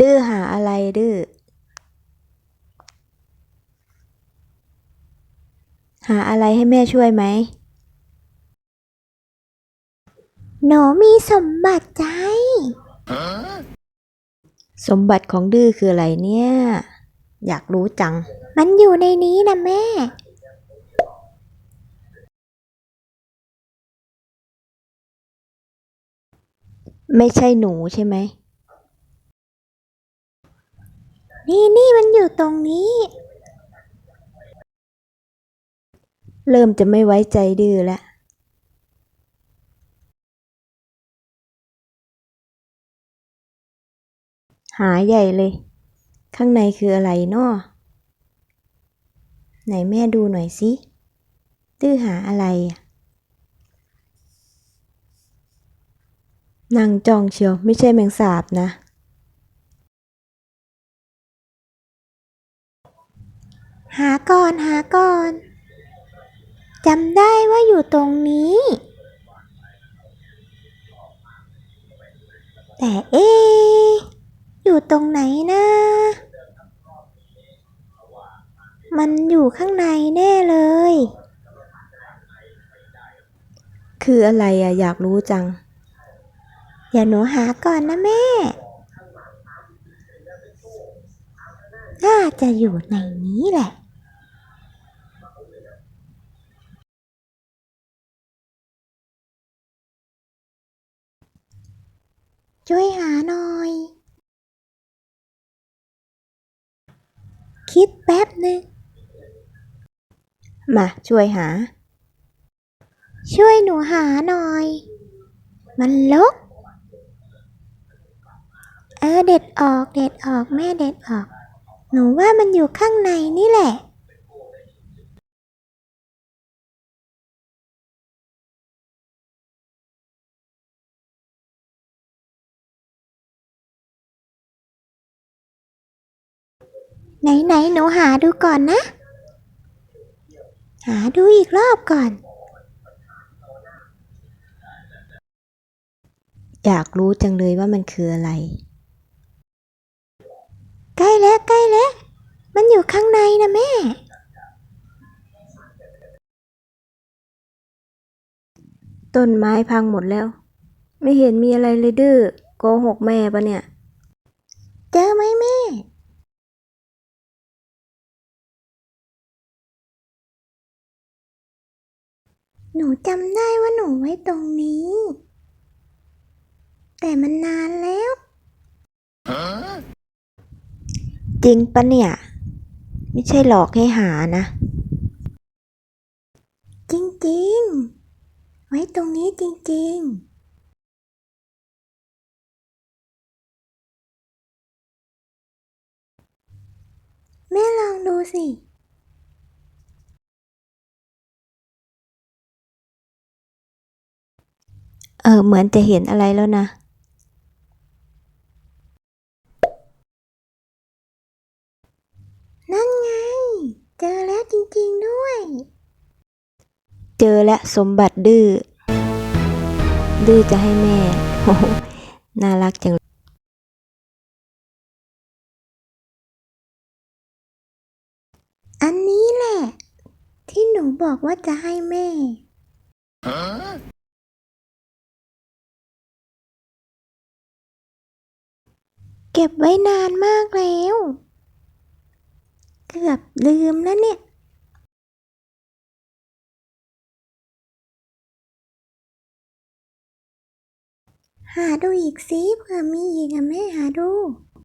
ดื้อหาอะไรดื้อ หาอะไรให้แม่ช่วยไหม หนูมีสมบัติใจ สมบัติของดื้อคืออะไรเนี่ย อยากรู้จัง มันอยู่ในนี้นะแม่ ไม่ใช่หนูใช่ไหม นี่นี่มันอยู่ตรงนี้ เริ่มจะไม่ไว้ใจดื้อแล้วหาใหญ่เลย ข้างในคืออะไรนาะไหนแม่ดูหน่อยสิดื้อหาอะไรนั่งจ้องเชียวไม่ใช่แมงสาบนะ หาก่อนหาก่อนจำได้ว่าอยู่ตรงนี้ แต่เอ๊ะอยู่ตรงไหนนะ มันอยู่ข้างในแน่เลย คืออะไรอะอยากรู้จังเดี๋ยวหนูหาก่อนนะแม่ น่าจะอยู่ในนี้แหละ ช่วยหาหน่อย คิดแป๊บหนึ่งมาช่วยหา ช่วยหนูหาหน่อย มันลก เออเด็ดออกเด็ดออกแม่เด็ดออก หนูว่ามันอยู่ข้างในนี่แหละ ไหนไหนหนูหาดูก่อนนะ หาดูอีกรอบก่อน อยากรู้จังเลยว่ามันคืออะไร ใกล้แล้วใกล้แล้ว มันอยู่ข้างในนะแม่ ต้นไม้พังหมดแล้ว ไม่เห็นมีอะไรเลยดื้อโกหกแม่ปะเนี่ย เจอไหมแม่ หนูจำได้ว่าหนูไว้ตรงนี้ แต่มันนานแล้ว จริงปะเนี่ย ไม่ใช่หลอกให้หานะ จริงๆ ไว้ตรงนี้จริง ๆแม่ลองดูสิ เออ เหมือนจะเห็นอะไรแล้วนะ นั่นไง เจอแล้วจริงๆด้วย เจอและสมบัติดื้อ ดื้อจะให้แม่โอ้โหน่ารักจังอันนี้แหละ ที่หนูบอกว่าจะให้แม่ เก็บไว้นานมากแล้ว เกือบลืมแล้วเนี่ย หาดูอีกสิเผื่อมีอีกอะแม่หาดู